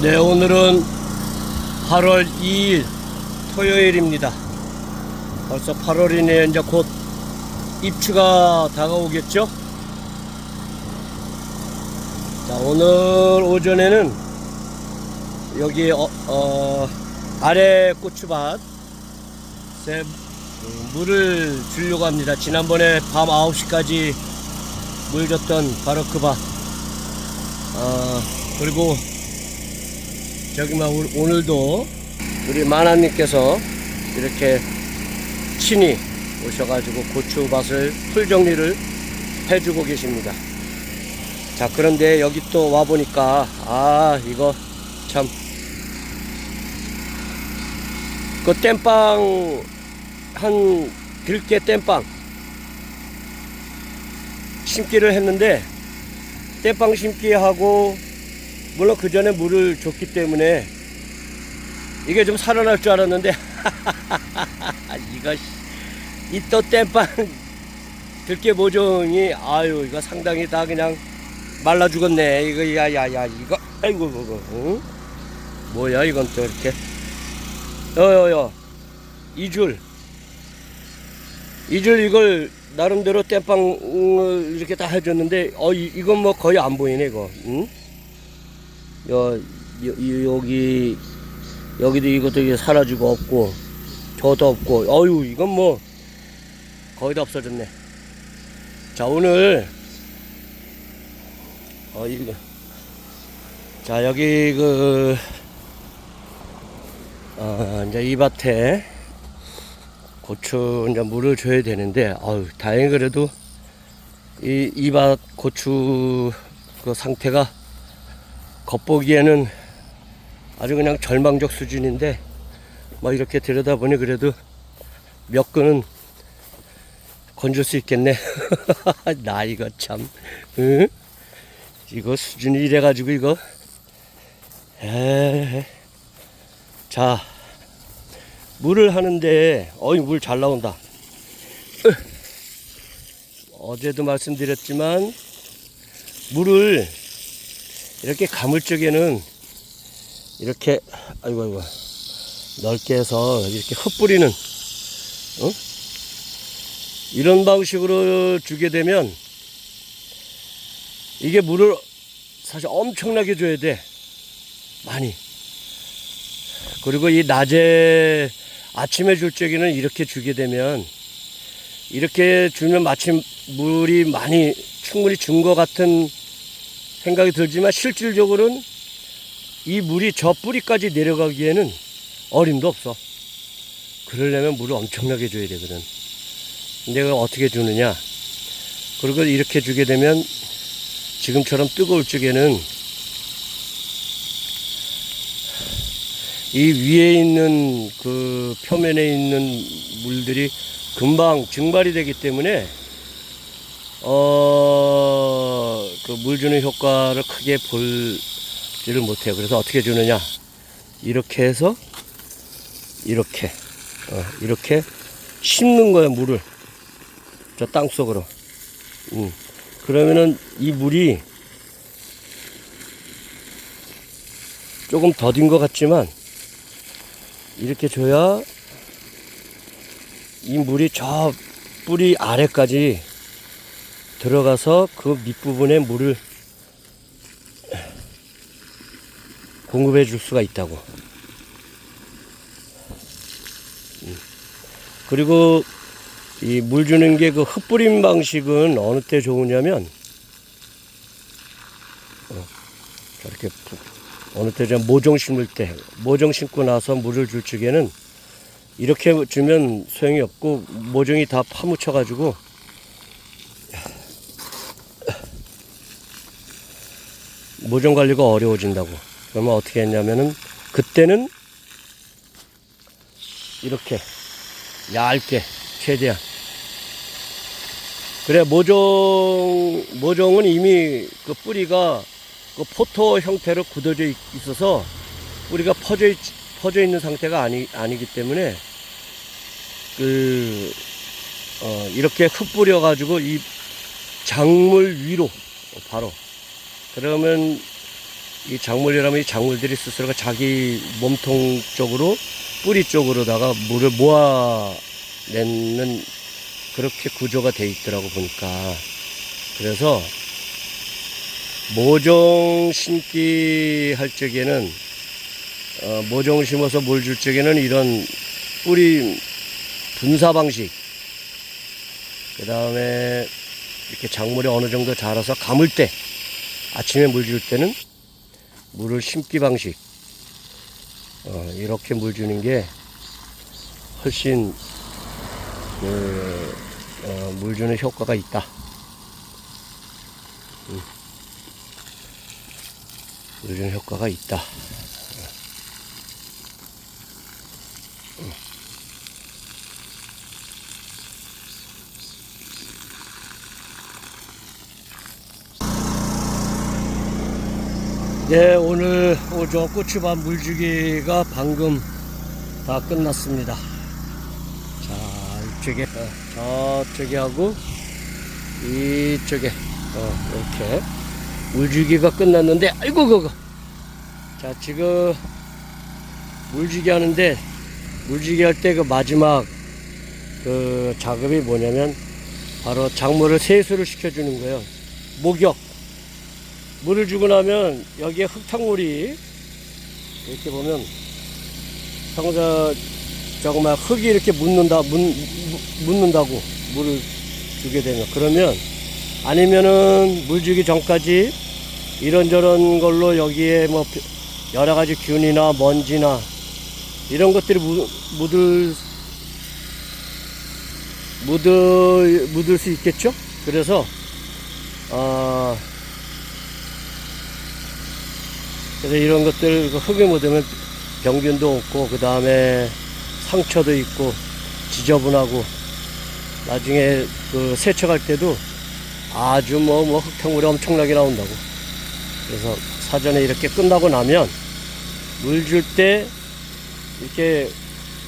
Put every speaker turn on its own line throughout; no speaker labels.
네, 오늘은 8월 2일 토요일입니다. 벌써 8월이네. 이제 곧 입추가 다가오겠죠? 자, 오늘 오전에는 여기 어, 어, 아래 고추밭 새 음, 물을 주려고 합니다. 지난번에 밤 9시까지 물 줬던 바로 그 밭. 어, 그리고 오- 오늘도 우리 만화님께서 이렇게 친히 오셔가지고 고추밭을 풀 정리를 해주고 계십니다. 자 그런데 여기 또 와보니까 아 이거 참 그 땜빵 한 들깨 땜빵 심기를 했는데 땜빵 심기 하고 물론 그 전에 물을 줬기 때문에 이게 좀 살아날 줄 알았는데 이거 이또 땜빵 들깨 모종이 아유 이거 상당히 다 그냥 말라 죽었네. 이거 야야야 이거. 아이고 그거 응? 뭐야 이건 또 이렇게. 여여여 이 줄. 이 줄 이걸 나름대로 땜빵을 이렇게 다 해줬는데 어 이, 이건 뭐 거의 안 보이네 이거. 응? 여, 여, 여기 여기도 이것도 이게 사라지고 없고 저도 없고. 어유 이건 뭐 거의 다 없어졌네. 자 오늘 어 이거 자 여기 그 어, 이제 이 밭에 고추 이제 물을 줘야 되는데 아유 다행히 그래도 이 이 밭 고추 그 상태가 겉보기에는 아주 그냥 절망적 수준인데 뭐 이렇게 들여다보니 그래도 몇 근은 건질 수 있겠네 나 이거 참 응? 이거 수준이 이래가지고 이거 에이. 자 물을 하는데 어이 물 잘 나온다 으. 어제도 말씀드렸지만 물을 이렇게 가물 적에는 이렇게 아이고 아이고 넓게 해서 이렇게 흩뿌리는 어? 이런 방식으로 주게 되면 이게 물을 사실 엄청나게 줘야 돼 많이 그리고 이 낮에 아침에 줄 적에는 이렇게 주게 되면 이렇게 주면 마침 물이 많이 충분히 준 것 같은 생각이 들지만 실질적으로는 이 물이 저 뿌리까지 내려가기에는 어림도 없어. 그러려면 물을 엄청나게 줘야 되거든. 그걸 어떻게 주느냐? 그리고 이렇게 주게 되면 지금처럼 뜨거울 적에는 이 위에 있는 그 표면에 있는 물들이 금방 증발이 되기 때문에 어, 그 물 주는 효과를 크게 볼지를 못해요. 그래서 어떻게 주느냐. 이렇게 해서, 이렇게, 어, 이렇게 심는 거예요, 물을. 저 땅 속으로. 음. 그러면은 이 물이 조금 더딘 것 같지만, 이렇게 줘야 이 물이 저 뿌리 아래까지 들어가서 그 밑부분에 물을 공급해 줄 수가 있다고. 음. 그리고 이 물 주는 게 그 흩뿌림 방식은 어느 때 좋으냐면 어, 저렇게 부- 어느 때저 모종 심을 때 모종 심고 나서 물을 줄 적에는 이렇게 주면 소용이 없고 모종이 다 파묻혀 가지고 모종 관리가 어려워진다고. 그러면 어떻게 했냐면은 그때는 이렇게 얇게 최대한 그래 모종 모종은 이미 그 뿌리가 그 포토 형태로 굳어져 있- 있어서 뿌리가 퍼져 있, 퍼져 있는 상태가 아니 아니기 때문에 그 어, 이렇게 흩뿌려 가지고 이 작물 위로 바로 그러면 이 작물이라면 이 작물들이 스스로가 자기 몸통 쪽으로 뿌리 쪽으로다가 물을 모아내는 그렇게 구조가 돼 있더라고 보니까. 그래서 모종 심기 할 적에는 어, 모종 심어서 물 줄 적에는 이런 뿌리 분사 방식. 그 다음에 이렇게 작물이 어느 정도 자라서 감을 때 아침에 물 줄 때는 물을 심기 방식 어, 이렇게 물 주는 게 훨씬 그, 어, 물 주는 효과가 있다. 음. 물 주는 효과가 있다. 네, 오늘 오저 고추밭 물주기가 방금 다 끝났습니다. 자, 이쪽에, 어, 저쪽에 하고, 이쪽에, 어, 이렇게 물주기가 끝났는데, 아이고, 그거. 자, 지금 물주기 하는데, 물주기 할 때 그 마지막 그 작업이 뭐냐면, 바로 작물을 세수를 시켜주는 거예요. 목욕. 물을 주고 나면 여기에 흙탕물이 이렇게 보면 평소 조그만 흙이 이렇게 묻는다 묻, 묻는다고 물을 주게 되면 그러면 아니면은 물 주기 전까지 이런저런 걸로 여기에 뭐 여러 가지 균이나 먼지나 이런 것들이 묻, 묻을 묻을 묻을 수 있겠죠. 그래서 어, 그래서 이런 것들 그 흙에 묻으면 병균도 없고 그 다음에 상처도 있고 지저분하고 나중에 그 세척할 때도 아주 뭐, 뭐 흙탕물이 엄청나게 나온다고. 그래서 사전에 이렇게 끝나고 나면 물 줄 때 이렇게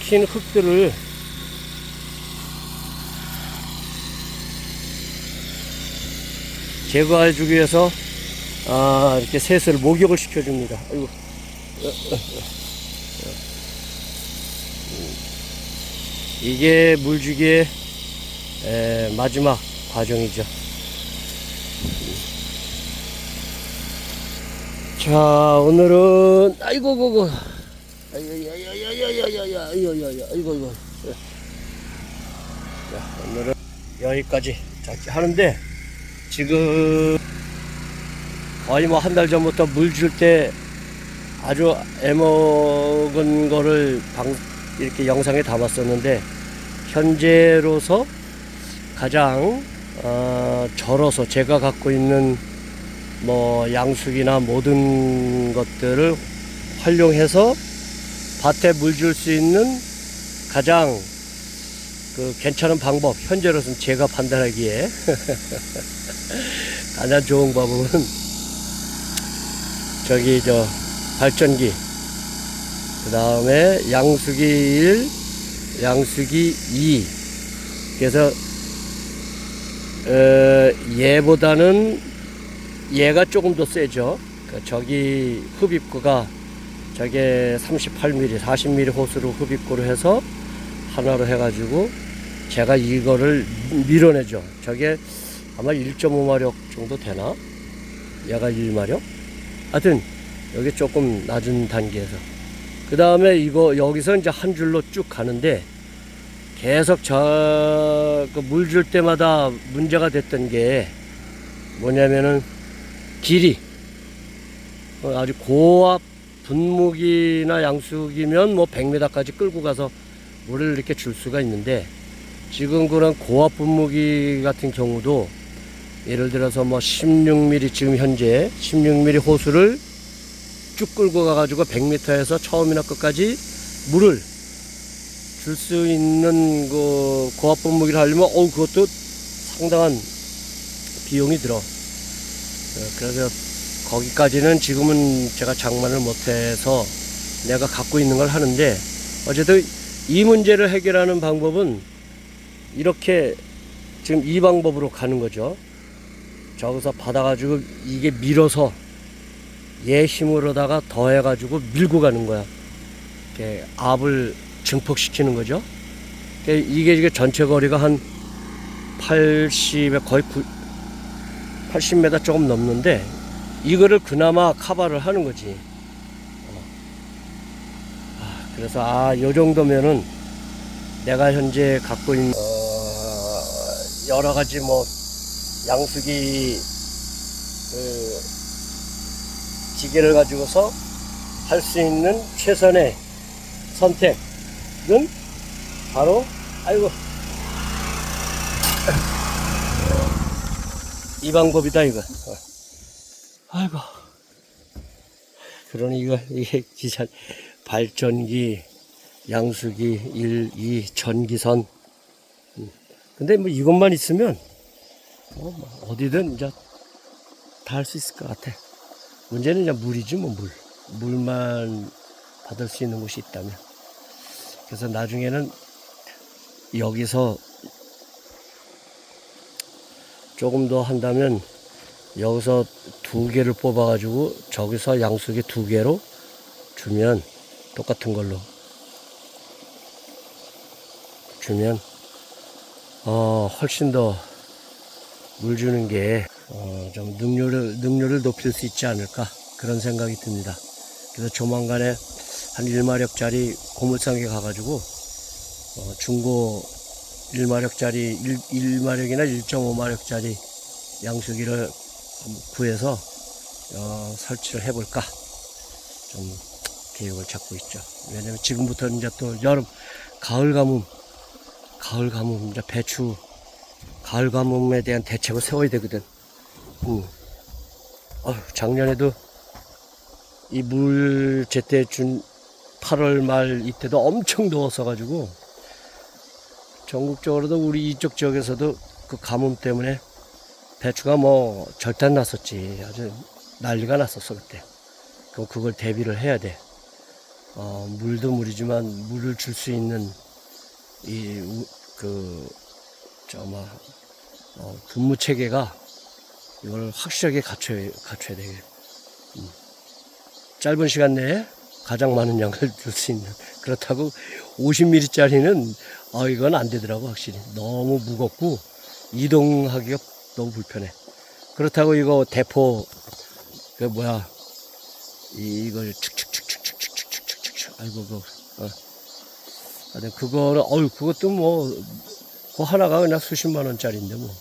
킨 흙들을 제거해 주기 위해서 아, 이렇게 셋을 목욕을 시켜줍니다. 아이고. 이게 물주기의 마지막 과정이죠. 자, 오늘은, 아이고, 고고. 아이고, 아이고. 자, 오늘은 여기까지 하는데, 지금, 거의 뭐한 달 전부터 물 줄 때 아주 애먹은 거를 방, 이렇게 영상에 담았었는데 현재로서 가장 어, 절어서 제가 갖고 있는 뭐 양숙이나 모든 것들을 활용해서 밭에 물 줄 수 있는 가장 그 괜찮은 방법 현재로서는 제가 판단하기에 가장 좋은 방법은 저기 저 발전기. 그 다음에 양수기 1 양수기 2 그래서 어, 얘보다는 얘가 조금 더 세죠. 그 저기 흡입구가 저게 38mm 40mm 호스로 흡입구로 해서 하나로 해가지고 제가 이거를 밀어내죠. 저게 아마 1.5마력 정도 되나? 얘가 1마력 하여튼 여기 조금 낮은 단계에서. 그 다음에 이거 여기서 이제 한 줄로 쭉 가는데 계속 저 물 줄 때마다 문제가 됐던 게 뭐냐면은 길이. 어, 아주 고압 분무기나 양수기면 뭐 100m까지 끌고 가서 물을 이렇게 줄 수가 있는데 지금 그런 고압 분무기 같은 경우도 예를 들어서 뭐 16mm 지금 현재 16mm 호수를 쭉 끌고 가가지고 100m에서 처음이나 끝까지 물을 줄 수 있는 그 고압 분 무기를 하려면 어 그것도 상당한 비용이 들어. 어, 그래서 거기까지는 지금은 제가 장만을 못해서 내가 갖고 있는 걸 하는데 어쨌든 이 문제를 해결하는 방법은 이렇게 지금 이 방법으로 가는 거죠. 저기서 받아가지고 이게 밀어서 얘 힘으로다가 더해가지고 밀고 가는 거야. 이렇게 압을 증폭시키는 거죠. 이게 이게 전체 거리가 한 80에 거의 9, 80m 조금 넘는데 이거를 그나마 카바를 하는 거지. 어. 아, 그래서 아, 요 정도면은 내가 현재 갖고 있는 어, 여러 가지 뭐 양수기 그 기계를 가지고서 할 수 있는 최선의 선택은 바로 아이고 이 방법이다 이거. 어. 아이고. 그러니 이거 이게 기사 발전기, 양수기, 일, 이 전기선. 음. 근데 뭐 이것만 있으면 어, 뭐 어디든 이제 다 할 수 있을 것 같아. 문제는 이제 물이지 뭐 물. 물만 받을 수 있는 곳이 있다면. 그래서 나중에는 여기서 조금 더 한다면 여기서 두 개를 뽑아가지고 저기서 양수기 두 개로 주면 똑같은 걸로 주면 어 훨씬 더 물 주는 게 어, 좀 능률을 능률을 높일 수 있지 않을까 그런 생각이 듭니다. 그래서 조만간에 한 1마력짜리 고물상에 가가지고 어, 중고 1마력짜리 1, 1마력이나 1.5마력짜리 양수기를 한번 구해서 어, 설치를 해볼까 좀 계획을 잡고 있죠. 왜냐면 지금부터 이제 또 여름 가을 가뭄 가을 가뭄 이제 배추 가을 가뭄에 대한 대책을 세워야 되거든. 음. 어휴, 작년에도 이 물 제때 준 8월 말 이때도 엄청 더웠어 가지고 전국적으로도 우리 이쪽 지역에서도 그 가뭄 때문에 배추가 뭐 절단 났었지 아주 난리가 났었어 그때 그럼 그걸 대비를 해야 돼 어, 물도 물이지만 물을 줄 수 있는 이그저뭐 어, 분무 체계가 이걸 확실하게 갖춰야 갖춰야 되게 음. 짧은 시간 내에 가장 많은 양을 줄 수 있는 그렇다고 50ml짜리는 아 이건 안 되더라고 확실히 너무 무겁고 이동하기가 너무 불편해 그렇다고 이거 대포 그 뭐야 이- 이걸 축축축축축축축축축 아이고 그 어. 하여튼 그거는 어유 그것도 뭐 그 하나가 그냥 수십만 원짜리인데 뭐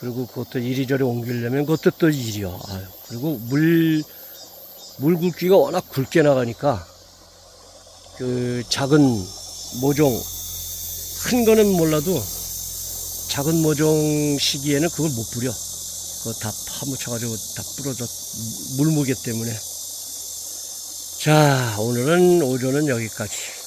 그리고 그것도 이리저리 옮기려면 그것도 또 일이야 아유 그리고 물 물 굵기가 워낙 굵게 나가니까 그 작은 모종 큰 거는 몰라도 작은 모종 시기에는 그걸 못 뿌려. 그거 다 파묻혀가지고 다 부러져 물무게 때문에. 자 오늘은 오전은 여기까지.